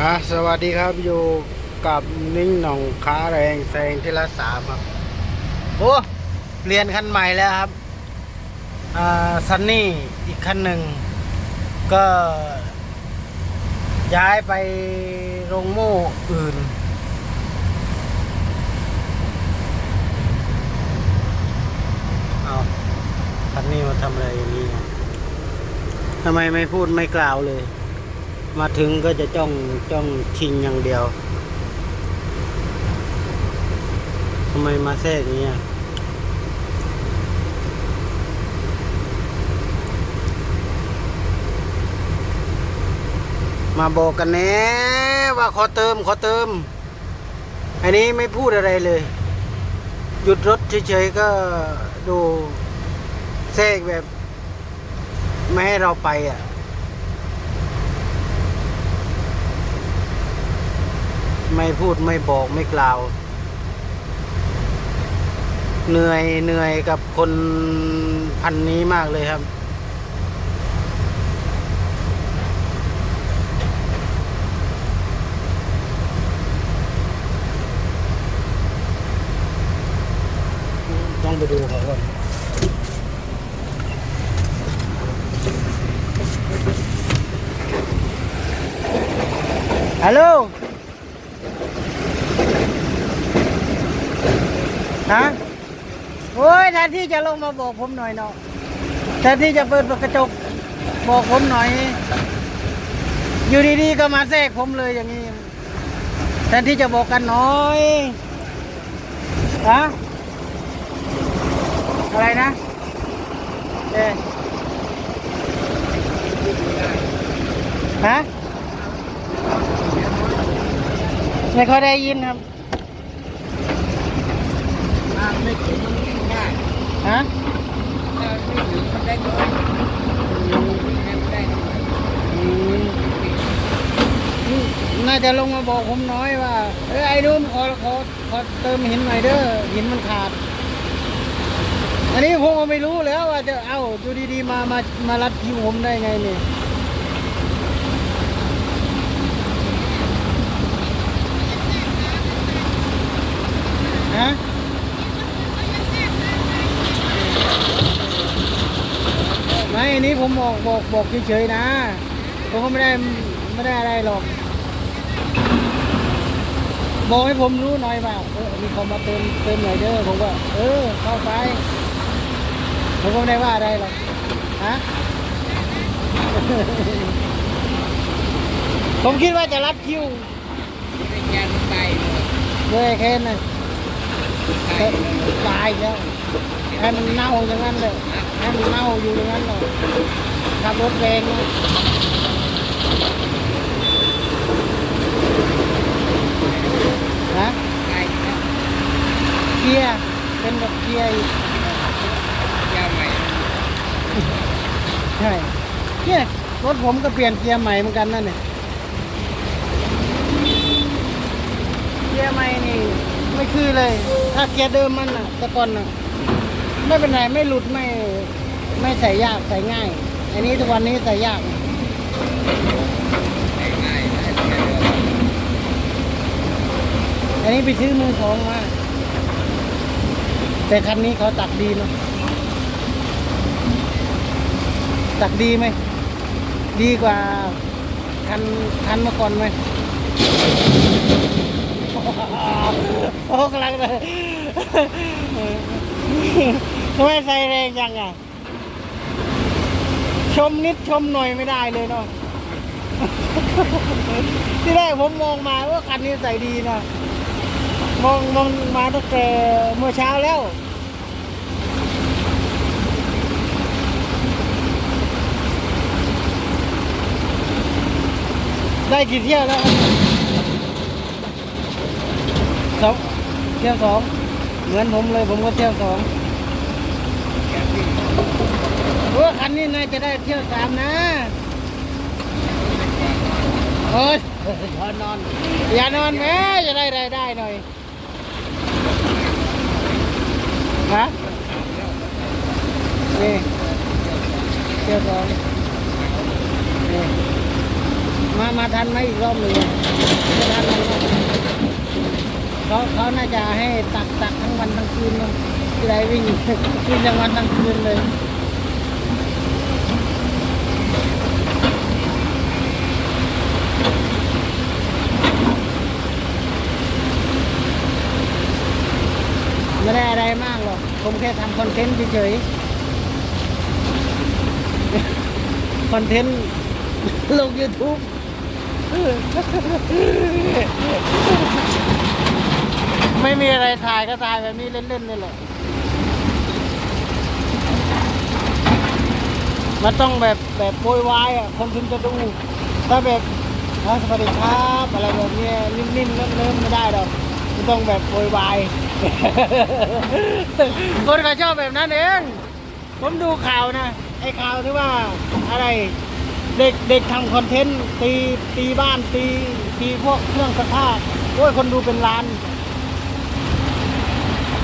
อะสวัสดีครับอยู่กับนิ่งหน่องค้าแรงแซงที่ละสามครับ โอ้เปลี่ยนคันใหม่แล้วครับอ่าซันนี่อีกคันหนึ่ง ก็ ย้ายไปโรงโม่อื่น เอาคันนี้มาทำอะไรอย่างนี้ทำไมไม่พูดไม่กล่าวเลย มาถึงก็จะจ้องจ้องชิงอย่างเดียวทำไมมาแทรกอย่างนี้อะมาบอกกันแน่ว่าขอเติมขอเติม อันนี้ไม่พูดอะไรเลย หยุดรถเฉยๆก็ดูแทรกแบบ ไม่ให้เราไปอะ ไม่พูดไม่บอกไม่กล่าว เหนื่อยเหนื่อยกับคนพันนี้มากเลยครับ ต้องไปดูเขาก่อนฮัลโหล ฮะโอ้ยแทนที่จะลงมาบอกผมหน่อยเนาะแทนที่จะเปิดกระจกบอกผมหน่อย อยู่ดีๆก็มาแทรกผมเลยอย่างนี้แทนที่จะบอกกันหน่อยฮะอะไรนะเอ๊ฮะไม่ค่อยได้ยินครับ ไม่ถึงมันได้ฮะถ้าไม่ถึงมันได้น้อยไม่ได้น้อยอืมน่าจะลงมาบอกผมน้อยว่า เอ้ยไอ้นุ่มขอขอขอเติมหินหน่อยเด้อหินมันขาด อันนี้ผมก็ไม่รู้แล้วว่าจะเอ้าดูดีๆมามามารัดคิวผมได้ไงนี่ฮะ ไม่อันนี้ผมบอกบอกบอกเฉยๆนะ ผมก็ไม่ได้ไม่ได้อะไรหรอก บอกให้ผมรู้หน่อยว่าเออมีคนมาเติมเติมหน่อยเด้อผมก็เออเข้าไป ผมก็ไม่ได้ว่าอะไรหรอกฮะผมคิดว่าจะรัดคิวเป็นยานไปด้วยแค่นั้นไปแต่ตายแล้วให้มันเน่าอย่างนั้นเลย ให้มันเน่าอยู่อย่างนั้นเลยขับรถแรงนะฮะไปนะเกียร์เป็นแบบเกียร์อีกยาใหม่ใช่เนี่ยรถผมก็เปลี่ยนเกียร์ใหม่เหมือนกันนั่นเนี่ยเกียร์ใหม่นี่ไม่คือเลย ถ้าเกียร์เดิมมันอะแต่ก่อนอะไม่เป็นไรไม่หลุดไม่ ไม่ใส่ยากใส่ง่าย อันนี้ทุกวันนี้ใส่ยากได้ง่ายได้เดียอันนี้ไปซื้อมือสองมาแต่คันนี้เขาตักดีเนาะตักดีไหม ดีกว่าคันคันเมื่อก่อนไหมโอ้กำลังเลยทำไมใส่แรงจังอะ ชมนิดชมหน่อยไม่ได้เลยเนาะ ที่แรกผมมองมาว่าคันนี้ใส่ดีนะ มองมองมาตั้งแต่เมื่อเช้าแล้ว ได้กี่เที่ยวแล้วสองเที่ยวสอง เหมือนผมเลยผมก็เที่ยวสอง ค่วิ่งเออคันนี้น่าจะได้เที่ยวสามนะเอ้ยอย่านอน อย่านอนแม่จะได้รายได้หน่อยฮะนี่เที่ยวสองนี่มามาทันไหมอีกรอบหนึ่งอะไม่ทันแล้วเขาเขาน่าจะให้ตักตักทั้งวันทั้งคืนเลย ที่ไรวิ่งวิ่งทั้งวันทั้งคืนเลยไม่ได้อะไรมากหรอก ผมแค่ทำคอนเทนต์เฉยๆ คอนเทนต์ลง YouTube ไม่มีอะไรถ่ายก็ถ่ายแบบนี้เล่นๆนี่แหละ มันต้องแบบแบบโวยวายอะคนถึงจะดู ถ้าแบบสวัสดีครับอะไรแบบนี้นิ่มๆเนิ่มๆไม่ได้หรอกมันต้องแบบโวยวายคนเขาชอบแบบนั้นเองผมดูข่าวนะไอ้ข่าวที่ว่าอะไรเด็กเด็กทำคอนเทนต์ตีตีบ้านตีตีพวกเครื่องซักผ้าโอ้ยคนดูเป็นล้าน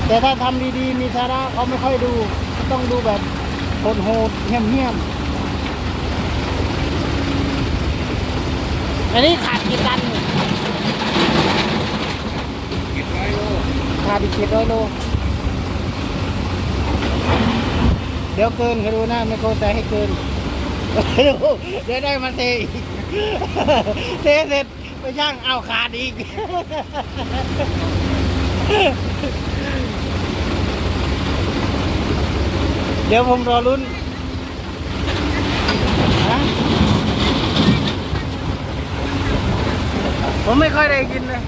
แต่ถ้าทำดีๆมีสาระเขาไม่ค่อยดู ต้องดูแบบ คนโหดๆเหี้ยมๆอันนี้ขาดกี่ตันเนี่ร้อยโลขาดอีกเจ็ดร้อยโล เดี๋ยวเกินเขาดูนะไม่โคใจให้เกิน เดี๋ยวได้มาเทอีกเทเสร็จไปช่างเอาขาดอีก เดี๋ยวผมรอลุ้นผมไม่ค่อยได้กินเลย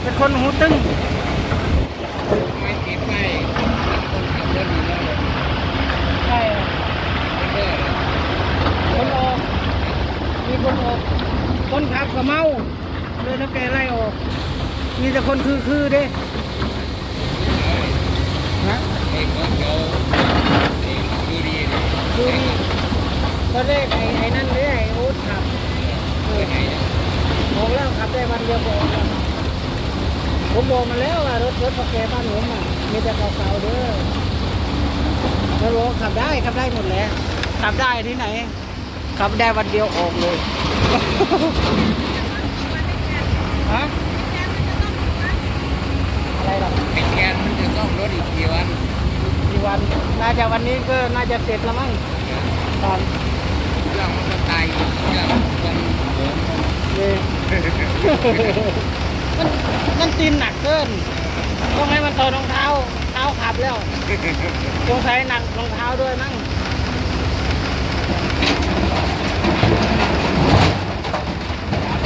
เป็นคนหูตึงไม่ติดไปคนขับรถอยู่แล้วเลยใช่คนออกมีคนออก คนขับก็เมาเลยถ้าแกไล่ออก มีแต่คนคือคือเด้นะ ดูดิตอนแรกไอ้ไอ้นั่นเลยไอ้โอ๊ตขับเอไปอไหนเนี่ยอกแล้วขับได้วันเดียวก็อกแล้วผมบอกมาแล้วว่ารถรถพอแกบ้านผมอะมีแต่เก่าๆเด้อแล้วบกขับได้ขับได้หมดแหล้วขับได้ที่ไหนขับได้วันเดียวออกเลยฮะอะไรหรอไอ้แกนมันจะต้องรถอีกกี่วัน วัน น่าจะวันนี้ก็น่าจะเสร็จแล้วมั้งตอนเรื่องมันก็ตายอีกเรื่องคนโหมนี่มันมันตีนหนักเกิน ต้องให้มันถอดรองเท้า เท้าขับแล้วสงสัยหนักรองเท้าด้วยมั้ง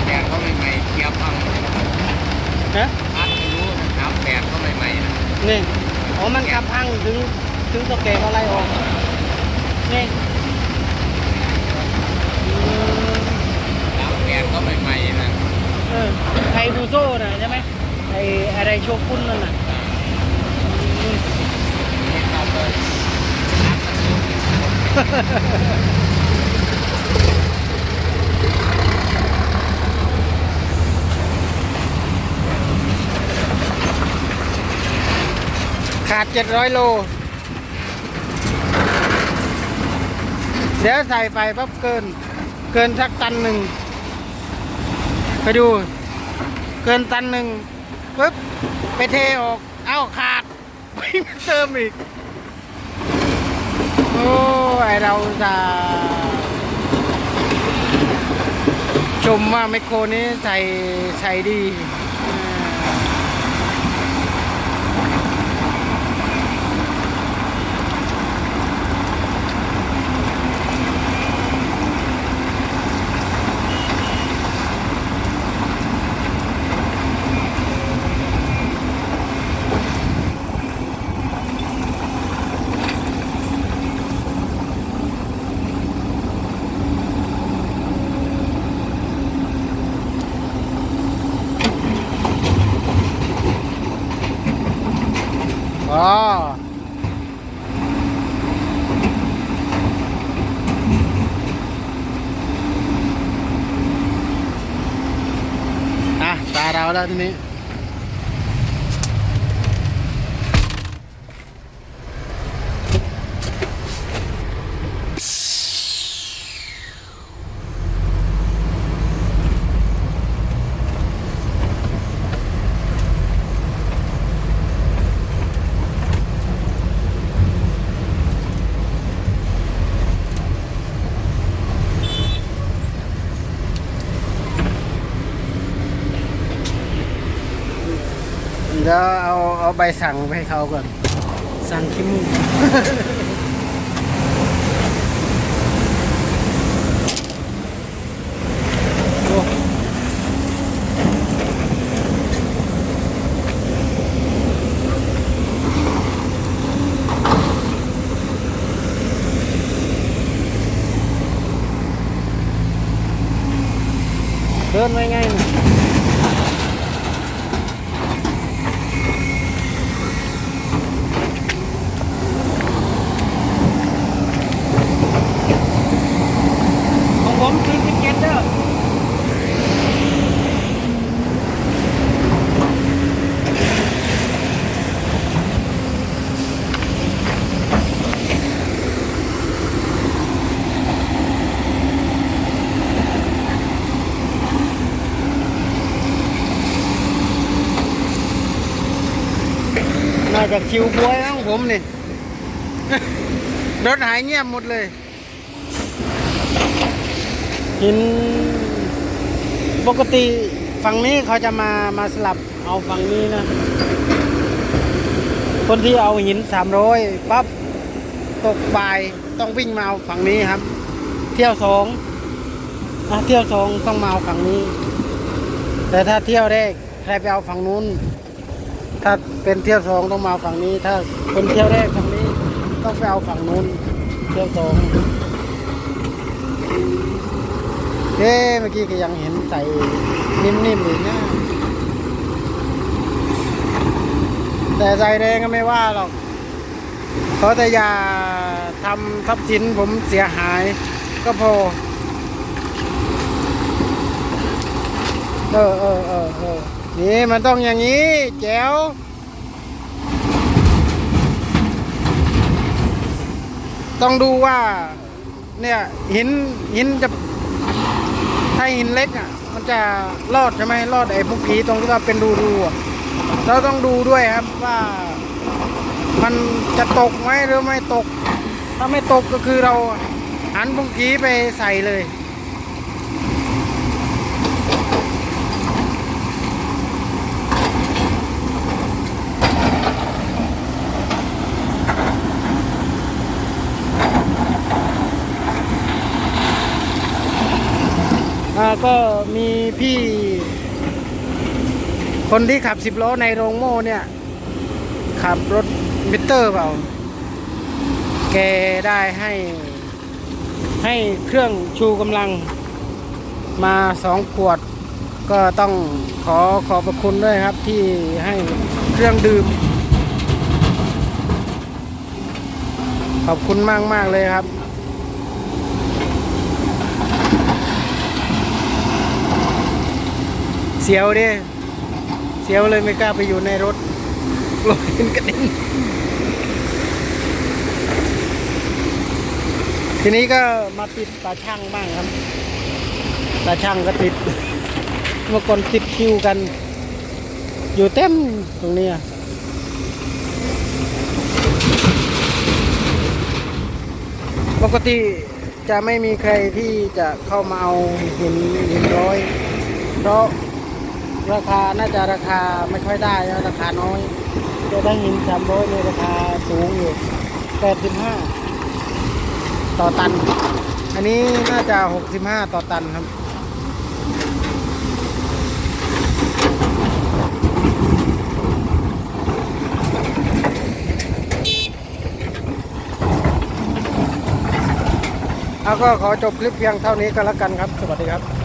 แกนเขาใหม่ๆเกียร์พังนะพัดไม่รู้นะสามแปดเขาใหม่ๆนะนี่ อ๋อมันขับพังถึงถึงตะแกเขาไล่ออกนี่อืมสามแปดเขาใหม่ๆนะเออไทยดูโซ่น่ะใช่ไหมไออะไรโชกุนนั่นน่ะอืมไม่เข้าเลยนักกันอยู่ ขาด เจ็ดร้อยโล เดี๋ยวใส่ไปปั๊บเกิน เกินสักตันหนึ่ง ไปดู เกินตันหนึ่งปุ๊บ ไปเทออก เอ้าขาดวิ่เติมอีก โอ้ยเราจะชมว่าไมโครนี้ใส่ใส่ดีอ่า อ๋ออะ ตาเราแล้วทีนี้ อ เดี๋ยวเอาเอาใบสั่งไปให้เขาก่อน สั่งขี้มูกโอ้เดินไว้ไงนี่ของผมคือสิบเจ็ดเด้อ น่าจะคิวบวยของผมนี่ รถหายเงียบหมดเลย หิน ปกติฝั่งนี้เขาจะมามาสลับเอาฝั่งนี้นะ คนที่เอาหินสามร้อยปั๊บตกบ่ายต้องวิ่งมาเอาฝั่งนี้ครับ เที่ยวสองเที่ยวสองต้องมาเอาฝั่งนี้ แต่ถ้าเที่ยวแรกใครไปเอาฝั่งนู้น ถ้าเป็นเที่ยวสองต้องมาฝั่งนี้ ถ้าเป็นเที่ยวแรกฝั่งนี้ต้องไปเอาฝั่งนู้นเที่ยวสองเอ๊ะเมื่อกี้ก็ยังเห็นใส่นิ่มๆอยู่นะแต่ใส่แดงก็ไม่ว่าหรอกเพราะแต่อย่าทำทรัพย์สินผมเสียหายก็พอ เออเออเออเออ นี่มันต้องอย่างนี้ แจ๋วต้องดูว่า เนี่ยหินหินจะถ้าหินเล็กอะ มันจะรอดใช่ไหมรอดไอ้พวกผีตรงที่ว่าเป็นรูรูๆเราต้องดูด้วยครับว่ามันจะตกไหมหรือไม่ตก ถ้าไม่ตกก็คือเราหันพวกผีไปใส่เลย อ่าก็มีพี่ คนที่ขับสิบล้อในโรงโม่เนี่ย ขับรถมิเตอร์เปล่า แกได้ให้ให้เครื่องชูกำลังมาสองขวด ก็ต้องขอขอบพระคุณด้วยครับที่ให้เครื่องดื่ม ขอบคุณมากมากๆเลยครับ เสียวดิเสียวเลยไม่กล้าไปอยู่ในรถกลัวเห็นกระเด็นทีนี้ก็มาติดตาช่างบ้างครับตาช่างก็ติดเมื่อก่อนติดคิวกัน อยู่เต็มตรงนี้ยปกติจะไม่มีใครที่จะเข้ามาเอาหินหินร้อยเพราะ ราคาน่าจะราคาไม่ค่อยได้นะราคาน้อยจะได้หินสามร้อยในราคาสูงอยู่แปดสิบห้าต่อตัน อันนี้น่าจะหกสิบห้าต่อตันครับเอาก็ขอจบคลิปเพียงเท่านี้ก็แล้วกันครับ สวัสดีครับ